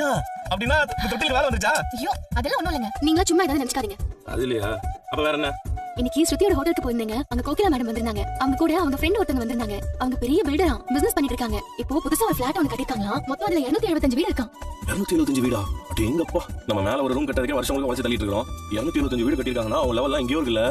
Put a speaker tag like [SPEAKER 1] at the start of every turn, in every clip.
[SPEAKER 1] மீனா அப்படின்னா இந்த தொட்டிலுக்கு வேலை வந்துச்சா
[SPEAKER 2] ஐயோ அதெல்லாம் ஒண்ணும் இல்லைங்க. நீங்களா சும்மா ஏதாவது நினைச்சுக்காதீங்க.
[SPEAKER 1] அது இல்லையா? அப்ப வேற என்ன?
[SPEAKER 2] இன்னைக்கு ஸ்ருதியோட ஹோட்டலுக்கு போயிருந்தேங்க. அங்க கோகிலா மேடம் வந்திருந்தாங்க. அவங்க கூட அவங்க ஃப்ரெண்ட் ஒருத்தங்க வந்திருந்தாங்க. அவங்க பெரிய பில்டரா பிசினஸ் பண்ணிட்டு இருக்காங்க. இப்போ புதுசா ஒரு ஃபிளாட் ஒன்று கட்டிருக்காங்களாம் மொத்தம் அதுல 275 எழுபத்தஞ்சு வீடு இருக்கான்
[SPEAKER 1] இருநூத்தி எழுபத்தஞ்சு வீடா? அப்படி எங்கப்பா? நம்ம மேல ஒரு ரூம் கட்டதுக்கே வருஷங்களுக்கு வச்சு தள்ளிட்டு இருக்கோம் இருநூத்தி எழுபத்தஞ்சு வீடு கட்டிருக்காங்கன்னா அவங்க லெவல்லாம் எங்கேயோ இருக்குல்ல?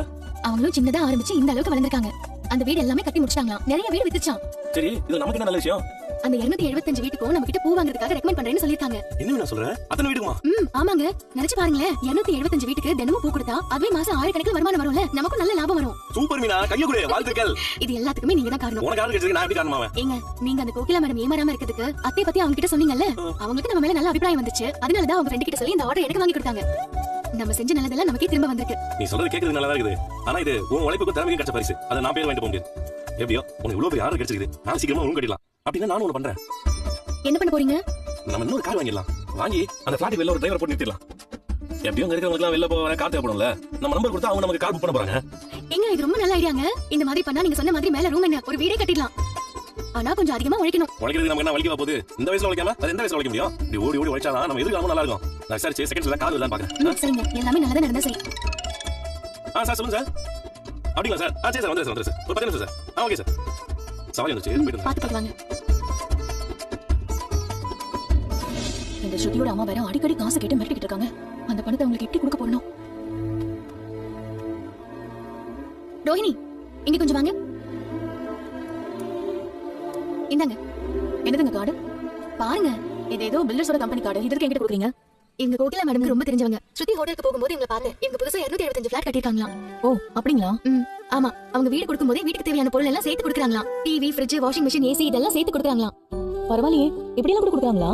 [SPEAKER 2] அவங்களும் சின்னதா ஆரம்பிச்சு இந்த அளவுக்கு வளர்ந்திருக்காங்க. அந்த வீடு எல்லாமே கட்டி முடிச்சிட்டாங்களாம். நிறைய வீடு வித்துச்சான்
[SPEAKER 1] சரி இது நமக்கு என்ன நல்ல விஷயம்?
[SPEAKER 2] அந்த 275 எழுபத்தஞ்சு வீட்டுக்கும் நம்ம கிட்ட பூ வாங்குறதுக்காக ரெக்கமெண்ட் பண்றேன்னு சொல்லிருக்காங்க
[SPEAKER 1] என்ன நான் சொல்றேன் அத்தனை வீடுமா
[SPEAKER 2] ம் ஆமாங்க. நினைச்சு பாருங்களேன். 275 எழுபத்தஞ்சு வீட்டுக்கு தினமும் பூ கொடுத்தா அதுவே மாசம் ஆயிரக்கணக்கில் வருமானம் வரும்ல? நமக்கும் நல்ல லாபம் வரும்.
[SPEAKER 1] சூப்பர் மீனா கைய கொடு வாழ்த்துக்கள்.
[SPEAKER 2] இது எல்லாத்துக்குமே நீங்க தான் காரணம்.
[SPEAKER 1] உனக்கு கிடைச்சது நான் எப்படி காரணமாவேன்
[SPEAKER 2] ஏங்க நீங்க அந்த கோகிலா மேடம் ஏமாறாம இருக்கிறதுக்கு அத்தை பத்தி அவங்க கிட்ட சொன்னீங்கல்ல? அவங்களுக்கு நம்ம மேல நல்ல அபிப்பிராயம் வந்துச்சு. அதனாலதான் அவங்க ஃப்ரெண்ட் கிட்ட சொல்லி இந்த ஆர்டர் எனக்கு வாங்கி கொடுத்தாங்க. நம்ம செஞ்ச நல்லதெல்லாம் நமக்கே திரும்ப வந்திருக்கு.
[SPEAKER 1] நீ சொல்றது கேக்குறது நல்லா இருக்குது. ஆனா இது உன் உழைப்புக்கு திறமைக்கு கிடைச்ச பரிசு. அதை நான் பேர் வாங்கிட்டு போக முடியாது. எப்படியோ? உனக்கு இவ்வளவு பெரிய ஆர்டர் நான் சீக்கிரமா ரூம் கட்டிடலாம். அப்படின்னா நானும் ஒண்ணு பண்றேன்.
[SPEAKER 2] என்ன பண்ண போறீங்க?
[SPEAKER 1] நம்ம இன்னொரு கார் வாங்கிடலாம். வாங்கி அந்த ஃபிளாட் வெளில ஒரு டிரைவர் போட்டு நிறுத்திடலாம். எப்படியும் அங்க இருக்கிறவங்க வெளில போக கார் தேவைப்படும்ல. நம்ம நம்பர் கொடுத்தா அவங்க நமக்கு கார் புக் பண்ண போறாங்க.
[SPEAKER 2] ஏங்க இது ரொம்ப நல்ல ஐடியாங்க இந்த மாதிரி பண்ணா நீங்க சொன்ன மாதிரி மேல ரூம் என்ன? ஒரு வீடே கட்டிடலாம். ஆனா கொஞ்சம் அதிகமா உழைக்கணும்.
[SPEAKER 1] உழைக்கிறது நமக்கு என்ன வலிக்க போகுது? இந்த வயசுல உழைக்காம அது எந்த வயசுல உழைக்க முடியும்? இப்படி ஓடி ஓடி உழைச்சாதான் நம்ம எதிர்காலமும் நல்லா இருக்கும். நான் சார் செகண்ட்ஸ்ல கார் இல்லைன்னு பாக்குறேன்.
[SPEAKER 2] சரிங்க எல்லாமே நல்லதா நடந்தா சரி.
[SPEAKER 1] ஆ சார் சொல்லுங்க சார் அப்படிங்களா சார் ஆ சரி சார் வந்து சார் வந்து சார் ஒரு பத்து நிமிஷம் சார் ஆ ஓகே சார் சவாரி வந்துச்சு போயிட்டு
[SPEAKER 2] பாத்து போயிட்டு வாங்க இந்த ஸ்ருதியோட அம்மா வேற அடிக்கடி காசு கேட்டு மிரட்டிக்கிட்டு இருக்காங்க அந்த பணத்தை உங்களுக்கு எப்படி கொடுக்க போறணும் ரோஹிணி இங்க கொஞ்சம் வாங்க இந்தாங்க என்னதுங்க கார்டு பாருங்க இது ஏதோ பில்டர்ஸோட கம்பெனி கார்டு இதுக்கு என்கிட்ட கொடுக்குறீங்க எங்க கோகிலா மேடம் ரொம்ப தெரிஞ்சவங்க. ஸ்ருதி ஹோட்டலுக்கு போகும்போது இவங்க பார்த்தேன் இவங்க புதுசா 275 எழுபத்தஞ்சு ஃபிளாட் கட்டிருக்காங்களாம்
[SPEAKER 3] ஓ அப்படிங்களா?
[SPEAKER 2] ஆமா. அவங்க வீடு கொடுக்கும்போதே வீட்டுக்கு தேவையான பொருள் எல்லாம் சேர்த்து கொடுக்குறாங்களாம். TV fridge washing machine AC இதெல்லாம் சேர்த்து கொடுக்குறாங்களாம்.
[SPEAKER 3] பரவாயில்லையே. இப்படி எல்லாம் கூட கொடுக்குறாங்களா?